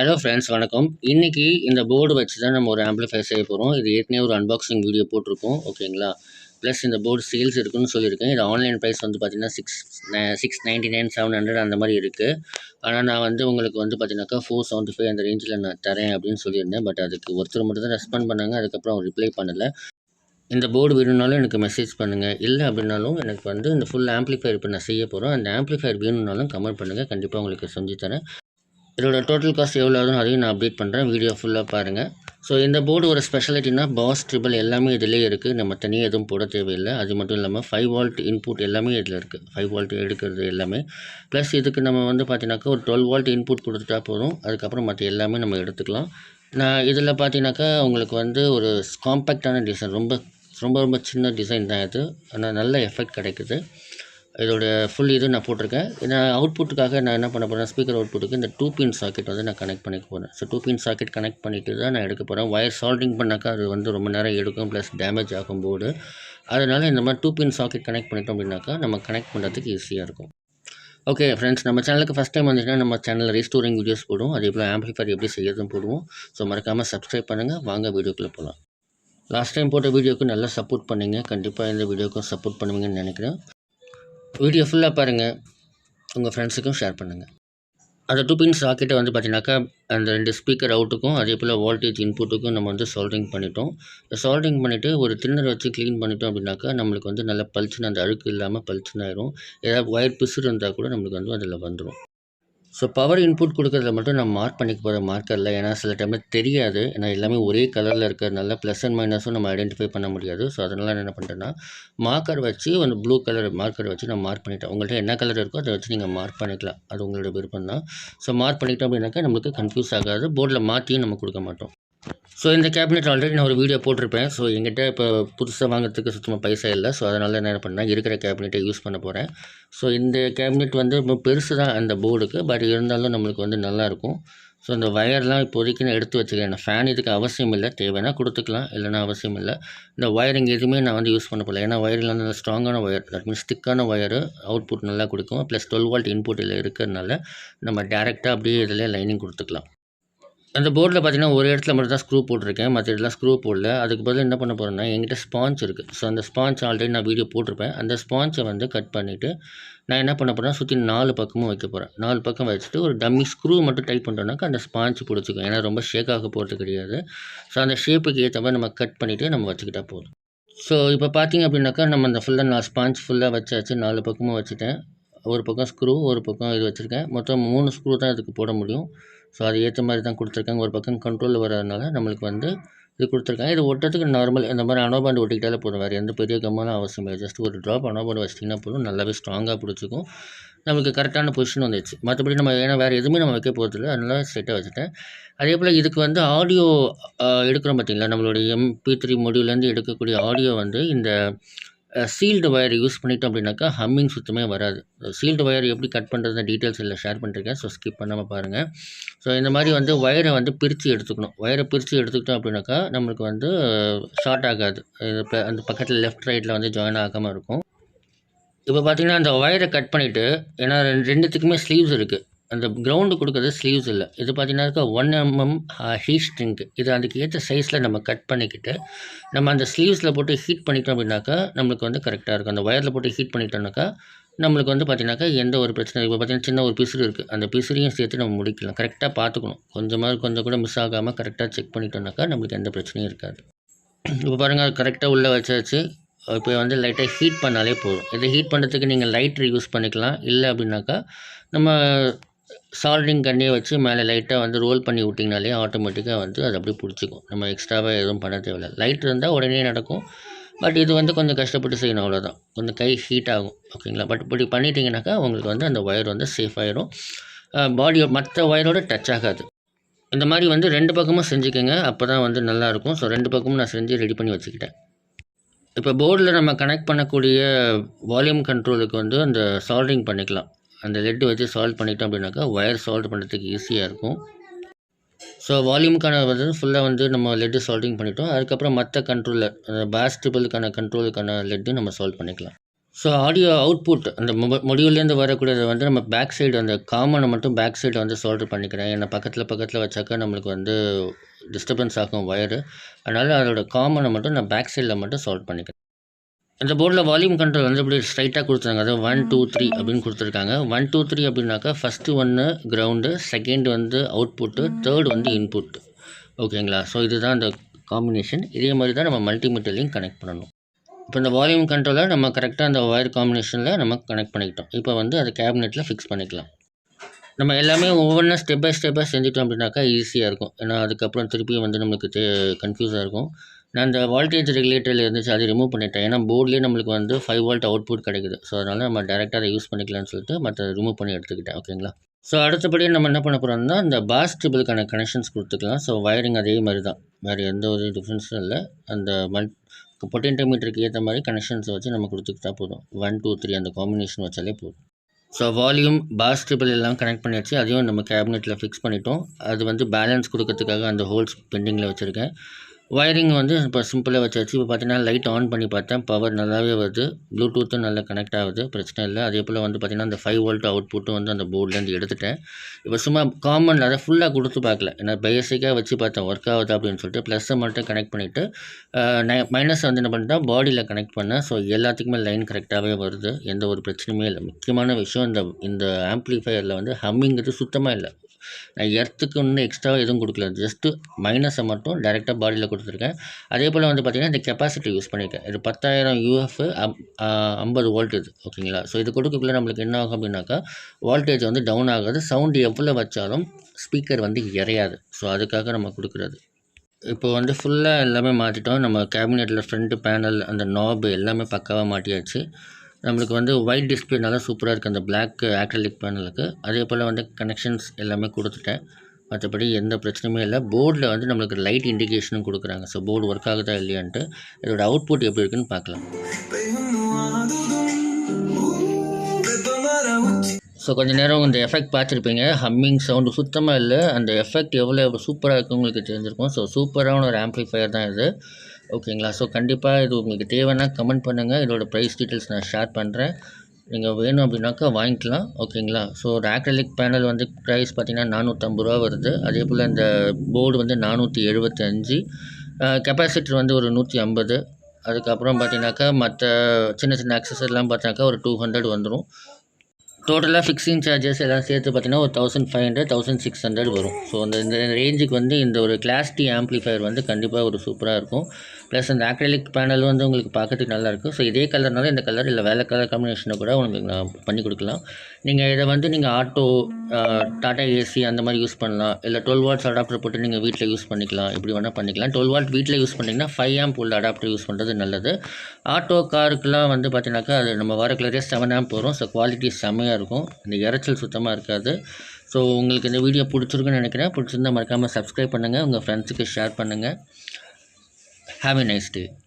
Hello friends வணக்கம். இன்றைக்கி இந்த போர்டு வச்சு தான் நம்ம ஒரு ஆம்பிளிஃபை செய்ய போகிறோம் இது ஏற்கனவே ஒரு அன்பாக்சிங் வீடியோ போட்டிருக்கோம் ஓகேங்களா ப்ளஸ் இந்த போர்டு சேல்ஸ் இருக்குன்னு சொல்லியிருக்கேன். இது ஆன்லைன் ப்ரைஸ் வந்து பார்த்திங்கன்னா six six ninety nine seven hundred அந்த மாதிரி இருக்குது ஆனால் நான் வந்து உங்களுக்கு வந்து பார்த்தீங்கன்னாக்கா ஃபோர் செவன்ட்டி ஃபைவ் அந்த ரேஞ்சில் நான் தரேன் அப்படின்னு சொல்லியிருந்தேன். பட் அதுக்கு ஒருத்தர் மட்டும் தான் ரெஸ்பாண்ட் பண்ணாங்க. அதுக்கப்புறம் ரிப்ளை பண்ணலை. இந்த போர்டு வேணும்னாலும் எனக்கு மெசேஜ் பண்ணுங்கள் இல்லை அப்படின்னாலும் எனக்கு வந்து இந்த ஃபுல் ஆம்ப்ளிஃபையர் இப்போ நான் செய்ய போகிறோம் அந்த ஆம்ப்ளிஃபையர் வேணும்னாலும் கமெண்ட் பண்ணுங்கள் கண்டிப்பாக உங்களுக்கு செஞ்சு தரேன். இதோட டோட்டல் காஸ்ட் எவ்வளோ ஆகும் அதையும் நான் அப்டேட் பண்ணுறேன் வீடியோ ஃபுல்லாக பாருங்கள் ஸோ இந்த போர்டு ஒரு ஸ்பெஷாலிட்டினா பாஸ் ட்ரிபிள் எல்லாமே இதிலே இருக்குது நம்ம தனியாக எதுவும் போட தேவையில்லை. அது மட்டும் இல்லாமல் ஃபைவ் வால்ட் இன்புட் எல்லாமே இதில் இருக்குது ஃபைவ் வால்ட் எடுக்கிறது எல்லாமே. ப்ளஸ் இதுக்கு நம்ம வந்து பார்த்தீங்கன்னாக்கா ஒரு டுவெல் வால்ட் இன்புட் கொடுத்துட்டா போதும். அதுக்கப்புறம் மற்ற எல்லாமே நம்ம எடுத்துக்கலாம். நான் இதில் பார்த்தீங்கன்னாக்கா உங்களுக்கு வந்து ஒரு காம்பேக்டான டிசைன் ரொம்ப ரொம்ப ரொம்ப சின்ன டிசைன் தான் இது. ஆனால் நல்ல எஃபெக்ட் கிடைக்குது. இதோட ஃபுல் இது நான் போட்டிருக்கேன். நான் அவுட்புட்டுக்காக நான் என்ன பண்ண போகிறேன் ஸ்பீக்கர் அவுட்புட்டுக்கு இந்த டூ பின் சாக்கெட் வந்து நான் கனெக்ட் பண்ணிக்க போகிறேன் so two pin socket connect பண்ணிட்டு தான் நான் எடுக்க போகிறேன் ஒயர் சால்டிங் பண்ணாக்கா அது வந்து ரொம்ப நேரம் எடுக்கும் ப்ளஸ் டேமேஜ் ஆகும் போர்டு அதனால் இந்த மாதிரி டூ பின் சாக்கெட் கனெக்ட் பண்ணிட்டோம் அப்படின்னாக்கா நம்ம கனெக்ட் பண்ணுறதுக்கு ஈஸியாக இருக்கும். ஓகே ஃப்ரெண்ட்ஸ் நம்ம சேனலுக்கு ஃபஸ்ட் டைம் வந்துச்சுன்னா நம்ம சேனலில் ரீஸ்டோரிங் வீடியோஸ் போடுவோம். அதே போல் ஆம்பிளிஃபையர் எப்படி செய்யறதும் போடுவோம். ஸோ மறக்காமல் சப்ஸ்கிரைப் பண்ணுங்கள் வாங்க வீடியோக்குள்ளே போகலாம் லாஸ்ட் டைம் போட்ட வீடியோக்கு நல்லா சப்போர்ட் பண்ணுங்கள் கண்டிப்பாக இந்த வீடியோக்கும் சப்போர்ட் பண்ணுவீங்கன்னு நினைக்கிறேன். வீடியோ ஃபுல்லாக பாருங்கள் உங்கள் ஃப்ரெண்ட்ஸுக்கும் ஷேர் பண்ணுங்கள் அந்த டூ பின் சாக்கெட்டை வந்து பார்த்தீங்கன்னாக்கா அந்த ரெண்டு ஸ்பீக்கர் அவுட்டுக்கும் அதே போல் வோல்டேஜ் இன்புட்டுக்கும் நம்ம வந்து சால்டிங் பண்ணிட்டோம். சால்டிங் பண்ணிவிட்டு ஒரு தின்னர் வச்சு க்ளீன் பண்ணிட்டோம் அப்படின்னாக்கா நம்மளுக்கு வந்து நல்லா பளிச்சுன்னு அந்த அழுக்கு இல்லாமல் பளிச்சுன்னு ஆயிரும். ஏதாவது ஒயர் பிசுறு இருந்தால் கூட நம்மளுக்கு வந்து அதில் வந்துடும் ஸோ பவர் இன்புட் கொடுக்கறத மட்டும் நான் மார்க் பண்ணிக்க போகிற மார்க்கரில் ஏன்னா சில டைமில் தெரியாது. ஏன்னா எல்லாமே ஒரே கலரில் இருக்கிறதுனால ப்ளஸ் அண்ட் மைனஸும் நம்ம ஐடென்டிஃபை பண்ண முடியாது. ஸோ அதனால் என்ன பண்ணுறேன்னா மார்க்கர் வச்சு ஒரு ப்ளூ கலர் மார்க்கர் வச்சு நான் மார்க் பண்ணிட்டேன். உங்கள்கிட்ட என்ன கலர் இருக்கோ அதை வச்சு நீங்கள் மார்க் பண்ணிக்கலாம். அது உங்களோட விருப்பம் தான் ஸோ மார்க் பண்ணிட்டோம் அப்படின்னாக்கா நம்மளுக்கு கன்ஃபியூஸ் ஆகாது. போர்டில் மாற்றியும் நம்ம கொடுக்க மாட்டோம். ஸோ இந்த கேபினெட் ஆல்ரெடி நான் ஒரு வீடியோ போட்டிருப்பேன். ஸோ எங்கிட்ட இப்போ புதுசாக வாங்குறதுக்கு சுத்தமாக பைசா இல்லை. ஸோ அதனால் என்ன பண்ணேன் இருக்கிற கேபினெட்டை யூஸ் பண்ண போகிறேன் ஸோ இந்த கேபினெட் வந்து இப்போ பெருசு தான் அந்த போர்டுக்கு பட் இருந்தாலும் நம்மளுக்கு வந்து நல்லாயிருக்கும் ஸோ இந்த ஒயர்லாம் இப்போதைக்கு நான் எடுத்து வச்சுக்கிறேன் ஃபேன் இதுக்கு அவசியம் இல்லை. தேவைன்னா கொடுத்துக்கலாம். இல்லைனா அவசியம் இல்லை. இந்த ஒயரிங் எதுவுமே நான் வந்து யூஸ் பண்ண போகல ஏன்னா ஒயரில் வந்து ஸ்ட்ராங்கான ஒயர் தட் மீன்ஸ் ஸ்டிக்கான ஒயரு அவுட்புட் நல்லா கொடுக்கும். ப்ளஸ் டுவெல் வால்ட் இன்புட் இதில் இருக்கிறதுனால நம்ம டேரெக்டாக அப்படியே இதில் லைனிங் கொடுத்துக்கலாம். அந்த போர்டில் பார்த்தீங்கன்னா ஒரு இடத்துல மட்டும் தான் ஸ்க்ரூ போட்டிருக்கேன். மற்ற இடத்துல ஸ்க்ரூ போடல. அதுக்கு பதில் என்ன பண்ண போகிறேன்னா என்கிட்ட ஸ்பாஞ்ச் இருக்குது ஸோ அந்த ஸ்பாஞ்ச் ஆல்ரெடி நான் வீடியோ போட்டிருப்பேன். அந்த ஸ்பாஞ்சை வந்து கட் பண்ணிவிட்டு நான் என்ன பண்ண போகிறேன் சுற்றி நாலு பக்கமும் வைக்க போகிறேன் நாலு பக்கம் வச்சுட்டு ஒரு டம்மி ஸ்க்ரூ மட்டும் டைப் பண்ணுறோன்னாக்கா அந்த ஸ்பாஞ்ச் பிடிச்சிக்கும். ஏன்னா ரொம்ப ஷேக் ஆக போகிறது கிடையாது. ஸோ அந்த ஷேப்புக்கு ஏற்ற மாதிரி நம்ம கட் பண்ணிவிட்டு நம்ம வச்சுக்கிட்டால் போதும். ஸோ இப்போ பார்த்தீங்க அப்படின்னாக்கா நம்ம அந்த ஃபுல்லாக நான் ஸ்பாஞ்ச் ஃபுல்லாக வச்சாச்சு. நாலு பக்கமும் வச்சுட்டேன். ஒரு பக்கம் ஸ்க்ரூ ஒரு பக்கம் இது வச்சுருக்கேன். மொத்தம் மூணு ஸ்க்ரூ தான் இதுக்கு போட முடியும். ஸோ அது ஏற்ற மாதிரி தான் கொடுத்துருக்காங்க. ஒரு பக்கம் கண்ட்ரோலில் வரதுனால நம்மளுக்கு வந்து இது கொடுத்துருக்காங்க. இது ஒட்டுறதுக்கு நார்மல் இந்த மாதிரி அனோபாண்ட் ஒட்டிக்கிட்டாலே போதும். வேறு எந்த பெரிய கம்மாலும் அவசியம் இல்லை. ஜஸ்ட் ஒரு ட்ராப் அனோபாண்ட் வச்சிட்டிங்கன்னா போதும். நல்லாவே ஸ்ட்ராங்காக பிடிச்சிக்கும். நமக்கு கரெக்டான பொசிஷன் வந்துச்சு மற்றபடி நம்ம ஏன்னா வேறு எதுவுமே நம்ம வைக்க போகிறதில்ல அதனால ஸ்ட்ரெயிட்டாக வச்சுட்டேன். அதே போல் இதுக்கு வந்து ஆடியோ எடுக்கிறோம் பார்த்தீங்களா நம்மளுடைய எம்பி த்ரீ மொடியூலேருந்து எடுக்கக்கூடிய ஆடியோ வந்து இந்த சீல்டு ஒயர் யூஸ் பண்ணிட்டோம் அப்படின்னாக்கா ஹம்மிங் சுத்தமே வராது. சீல்டு வயர் எப்படி கட் பண்ணுறது டீட்டெயில்ஸ் இல்லை ஷேர் பண்ணிருக்கேன். ஸோ ஸ்கிப் பண்ணாமல் பாருங்கள் ஸோ இந்த மாதிரி வந்து ஒயரை வந்து பிரித்து எடுத்துக்கணும். ஒயரை பிரித்து எடுத்துக்கிட்டோம் அப்படின்னாக்கா நம்மளுக்கு வந்து ஷார்ட் ஆகாது. இப்போ அந்த பக்கத்தில் லெஃப்ட் ரைட்டில் வந்து ஜாயின் ஆகாமல் இருக்கும். இப்போ பார்த்தீங்கன்னா அந்த ஒயரை கட் பண்ணிவிட்டு ஏன்னா ரெண்டு ரெண்டுத்துக்குமே ஸ்லீவ்ஸ் இருக்குது அந்த கிரவுண்டு கொடுக்குறது ஸ்லீவ்ஸ் இல்லை. இது பார்த்தீங்கன்னாக்கா ஒன் எம்எம் ஹீட் ஸ்ட்ரிங்க்கு uh, இது அதுக்கு ஏற்ற சைஸில் நம்ம கட் பண்ணிக்கிட்டு நம்ம அந்த ஸ்லீவ்ஸில் போட்டு ஹீட் பண்ணிட்டோம் அப்படின்னாக்கா நம்மளுக்கு வந்து கரெக்டாக இருக்கும். அந்த ஒயரில் போட்டு ஹீட் பண்ணிட்டோம்னாக்கா நம்மளுக்கு வந்து பார்த்திங்கனாக்கா எந்த ஒரு பிரச்சனை இப்போ பார்த்திங்கன்னா சின்ன ஒரு பிசுறு இருக்குது அந்த பிசுறையும் சேர்த்து நம்ம முடிக்கலாம். கரெக்டாக பார்த்துக்கணும் கொஞ்சமாக கொஞ்சம் கூட மிஸ் ஆகாமல் கரெக்டாக செக் பண்ணிட்டோம்னாக்கா நம்மளுக்கு எந்த பிரச்சனையும் இருக்காது. இப்போ பாருங்கள் கரெக்டாக உள்ளே வச்சாச்சு. இப்போ வந்து லைட்டாக ஹீட் பண்ணாலே போதும். இதை ஹீட் பண்ணுறதுக்கு நீங்கள் லைட்ரு யூஸ் பண்ணிக்கலாம். இல்லை அப்படின்னாக்கா நம்ம சால்டிங் கண்ணியை வச்சு மேலே லைட்டாக வந்து ரோல் பண்ணி விட்டிங்கனாலே ஆட்டோமேட்டிக்காக வந்து அது அப்படியே பிடிச்சிக்கும். நம்ம எக்ஸ்ட்ராவாக எதுவும் பண்ண தேவையில்லை. லைட் இருந்தால் உடனே நடக்கும். பட் இது வந்து கொஞ்சம் கஷ்டப்பட்டு செய்யணும் அவ்வளோதான் கொஞ்சம் கை ஹீட் ஆகும். ஓகேங்களா பட் இப்படி பண்ணிட்டீங்கனாக்கா உங்களுக்கு வந்து அந்த ஒயர் வந்து சேஃப் ஆயிரும். பாடியோ மற்ற ஒயரோட டச் ஆகாது. இந்த மாதிரி வந்து ரெண்டு பக்கமும் செஞ்சுக்கோங்க. அப்போ தான் வந்து நல்லாயிருக்கும் ஸோ ரெண்டு பக்கமும் நான் செஞ்சு ரெடி பண்ணி வச்சுக்கிட்டேன். இப்போ போர்டில் நம்ம கனெக்ட் பண்ணக்கூடிய வால்யூம் கண்ட்ரோலுக்கு வந்து அந்த சால்டிங் பண்ணிக்கலாம். அந்த லெட்டு வச்சு சால்வ் பண்ணிட்டோம் அப்படின்னாக்கா ஒயர் சால்வ் பண்ணுறதுக்கு ஈஸியாக இருக்கும். ஸோ வால்யூமுக்கான வந்து ஃபுல்லாக வந்து நம்ம லெட்டு சால்விங் பண்ணிட்டோம். அதுக்கப்புறம் மற்ற கண்ட்ரோலில் அந்த பேஸ் ட்ரிபிளுக்கான கண்ட்ரோலுக்கான லெட்டு நம்ம சால்வ் பண்ணிக்கலாம். ஸோ ஆடியோ அவுட்புட் அந்த முடிவுலேருந்து மொடியூல்லேருந்து வரக்கூடியதை வந்து நம்ம பேக் சைடு அந்த காமனை மட்டும் பேக் சைடு வந்து சால்டர் பண்ணிக்கிறேன். ஏன்னா பக்கத்தில் பக்கத்தில் வச்சாக்கா நம்மளுக்கு வந்து டிஸ்டர்பன்ஸ் ஆகும் ஒயரு அதனால் அதோட காமனை மட்டும் நான் பேக் சைடில் மட்டும் சால்வ் பண்ணிக்கிறேன். இந்த போர்டில் வால்யூம் கண்ட்ரோல் வந்து இப்படி ஸ்ட்ரைட்டாக கொடுத்துருங்க அதாவது ஒன் டூ த்ரீ அப்படின்னு கொடுத்துருக்காங்க. ஒன் டூ த்ரீ அப்படின்னாக்கா ஃபஸ்ட்டு ஒன்று கிரவுண்டு செகண்ட் வந்து அவுட்புட்டு தேர்ட் வந்து இன்புட் ஓகேங்களா ஸோ இதுதான் இந்த காம்பினேஷன் இதே மாதிரி தான் நம்ம மல்டிமீட்டர்லையும் கனெக்ட் பண்ணணும். இப்போ இந்த வால்யூம் கண்ட்ரோலை நம்ம கரெக்டாக அந்த ஒயர் காம்பினேஷனில் நம்ம கனெக்ட் பண்ணிக்கிட்டோம். இப்போ வந்து அதை கேபினெட்டில் ஃபிக்ஸ் பண்ணிக்கலாம். நம்ம எல்லாமே ஒவ்வொன்றா ஸ்டெப் பை ஸ்டெப்பாக செஞ்சுட்டோம் அப்படின்னாக்கா ஈஸியாக இருக்கும். ஏன்னா அதுக்கப்புறம் திருப்பி வந்து நம்மளுக்கு தே கன்ஃபியூஸாக இருக்கும். நான் அந்த வால்டேஜ் ரெகுலேட்டரில் இருந்துச்சு அதை ரிமூவ் பண்ணிட்டேன். ஏன்னா போர்ட்லேயே நம்மளுக்கு வந்து ஃபைவ் வால்ட் அவுட்புட் கிடைக்குது. ஸோ அதனால் நம்ம டேரெக்டாக அதை யூஸ் பண்ணிக்கலாம்னு சொல்லிட்டு மற்ற ரிமூவ் பண்ணி எடுத்துக்கிட்டேன். ஓகேங்களா ஸோ அடுத்தபடி நம்ம என்ன பண்ண போகிறோம்னா இந்த பாஸ் ட்ரிபிளுக்கான கனெக்ஷன்ஸ் கொடுத்துக்கலாம். ஸோ வயரிங் அதே மாதிரி தான். வேறு எந்த ஒரு டிஃப்ரென்ஸும் இல்லை. அந்த மல் பொட்டென்டோமீட்டருக்கு ஏற்ற மாதிரி கனெக்ஷன்ஸை வச்சு நம்ம கொடுத்துக்கிட்டா போதும். ஒன் டூ த்ரீ அந்த காம்பினேஷன் வச்சாலே போதும். ஸோ வால்யூம் பாஸ் ட்ரிபிள் எல்லாம் கனெக்ட் பண்ணியாச்சு. அதையும் நம்ம கேபினெட்டில் ஃபிக்ஸ் பண்ணிட்டோம். அது வந்து பேலன்ஸ் கொடுக்கறதுக்காக அந்த ஹோல்ஸ் பெண்டிங்கில் வச்சுருக்கேன். வயரிங் வந்து இப்போ சிம்பிளாக வச்சாச்சு. இப்போ பார்த்தீங்கன்னா லைட் ஆன் பண்ணி பார்த்தேன். பவர் நல்லாவே வருது. ப்ளூடூத்தும் நல்லா கனெக்ட் ஆகுது. பிரச்சனை இல்லை. அதே போல் வந்து பார்த்திங்கன்னா அந்த ஃபைவ் வோல்ட் அவுட்புட்டும் வந்து அந்த போர்ட்லேருந்து எடுத்துட்டேன். இப்போ சும்மா காமன் அதை ஃபுல்லாக கொடுத்து பார்க்கல. ஏன்னா பேசிக்காக வச்சு பார்த்தேன். ஒர்க் ஆகுது அப்படின்னு சொல்லிட்டு ப்ளஸ்ஸை மட்டும் கனெக்ட் பண்ணிவிட்டு மைனஸ் வந்து என்ன பண்ணிட்டேன்? பாடியில் கனெக்ட் பண்ணேன். ஸோ எல்லாத்துக்குமே லைன் கரெக்டாகவே வருது. எந்த ஒரு பிரச்சனையுமே இல்லை. முக்கியமான விஷயம் இந்த இந்த ஆம்ப்ளிஃபையரில் வந்து ஹம்மிங்கிறது சுத்தமாக இல்லை. எர்த்துக்கு ஒன்றும் எக்ஸ்ட்ரா எதுவும் கொடுக்கல. ஜஸ்ட்டு மைனஸை மட்டும் டேரெக்டாக பாடியில் கொடுத்துருக்கேன். அதே போல் வந்து பார்த்திங்கன்னா இந்த கெப்பாசிட்டி யூஸ் பண்ணியிருக்கேன் இது பத்தாயிரம் யூஎஃப் ஐம்பது வோல்ட் இது ஓகேங்களா ஸோ இது கொடுக்கக்குள்ள நம்மளுக்கு என்ன ஆகும் அப்படின்னாக்கா வோல்டேஜ் வந்து டவுன் ஆகாது. சவுண்டு எவ்வளோ வச்சாலும் ஸ்பீக்கர் வந்து இறையாது. ஸோ அதுக்காக நம்ம கொடுக்குறது. இப்போ வந்து ஃபுல்லாக எல்லாமே மாற்றிட்டோம் நம்ம கேபினெட்டில் ஃப்ரண்ட்டு பேனல் அந்த நாபு எல்லாமே பக்காவாக மாட்டியாச்சு. நம்மளுக்கு வந்து ஒயிட் டிஸ்பிளேனால சூப்பராக இருக்குது அந்த பிளாக் ஆக்ரலிக் பேனலுக்கு அதே போல் வந்து கனெக்ஷன்ஸ் எல்லாமே கொடுத்துட்டேன். மற்றபடி எந்த பிரச்சனையுமே இல்லை. போர்டில் வந்து நம்மளுக்கு லைட் இண்டிகேஷனும் கொடுக்குறாங்க. ஸோ போர்டு ஒர்க் ஆகுதா இல்லையான்ட்டு இதோட அவுட்புட் எப்படி இருக்குன்னு பார்க்கலாம். ஸோ கொஞ்ச நேரம் இந்த எஃபெக்ட் பார்த்துருப்பீங்க. ஹம்மிங் சவுண்டு சுத்தமாக இல்லை. அந்த எஃபெக்ட் எவ்வளோ சூப்பராக இருக்குது உங்களுக்கு தெரிஞ்சிருக்கும். ஸோ சூப்பரான ஒரு ஆம்ப்ளிஃபையர் தான் இது. ஓகேங்களா? ஸோ கண்டிப்பாக இது உங்களுக்கு தேவைன்னா கமெண்ட் பண்ணுங்கள் இதோட ப்ரைஸ் டீட்டெயில்ஸ் நான் ஷேர் பண்ணுறேன் நீங்கள் வேணும் அப்படின்னாக்கா வாங்கிக்கலாம். ஓகேங்களா? ஸோ ஒரு ஆக்ரலிக் பேனல் வந்து ப்ரைஸ் பார்த்திங்கன்னா நானூற்றம்பது ரூபா வருது. அதே போல் இந்த போர்டு வந்து நானூற்றி எழுபத்தஞ்சு கெப்பாசிட்டர் வந்து ஒரு நூற்றி ஐம்பது. அதுக்கப்புறம் பார்த்தீங்கன்னாக்கா மற்ற சின்ன சின்ன அக்சஸர்லாம் பார்த்தாக்கா ஒரு டூ ஹண்ட்ரட் வந்துடும் டோட்டலாக ஃபிக்ஸிங் சார்ஜஸ் எல்லாம் சேர்த்து பார்த்தீங்கன்னா ஒரு thousand five hundred thousand six hundred வரும். ஸோ அந்த இந்த ரேஞ்சுக்கு வந்து இந்த ஒரு கிளாஸ் டி ஆம்ப்ளிஃபையர் வந்து கண்டிப்பாக ஒரு சூப்பராக இருக்கும். ப்ளஸ் அந்த ஆக்ரலிக் பேனல் வந்து உங்களுக்கு பார்க்கறதுக்கு நல்லாயிருக்கும். ஸோ இதே கலர்னால இந்த கலர் இல்லை வேலை கலர் காம்பினேஷனை கூட உங்களுக்கு நான் பண்ணி கொடுக்கலாம். நீங்கள் இதை வந்து நீங்கள் ஆட்டோ டாடா ஏசி அந்த மாதிரி யூஸ் பண்ணலாம். இல்லை டுவெல் வாட்ஸ் அடாப்டர் போட்டு நீங்கள் வீட்டில் யூஸ் பண்ணிக்கலாம். இப்படி வேணால் பண்ணிக்கலாம். டுவெல் வாட் வீட்டில் யூஸ் பண்ணிங்கன்னா ஃபைவ் ஆம்ப் உள்ள அடாப்டர் யூஸ் பண்ணுறது நல்லது. ஆட்டோ காருக்கெலாம் வந்து பார்த்தீங்கன்னாக்கா அது நம்ம வர செவன் ஆம்ப் வரும். ஸோ குவாலிட்டி செம்மையாக இருக்கும். இந்த இறைச்சல் சுத்தமாக இருக்காது. ஸோ உங்களுக்கு இந்த வீடியோ பிடிச்சிருக்குன்னு நினைக்கிறேன். பிடிச்சிருந்தா மறக்காமல் சப்ஸ்கிரைப் பண்ணுங்கள் உங்கள் ஃப்ரெண்ட்ஸுக்கு ஷேர் பண்ணுங்கள் Have a nice day.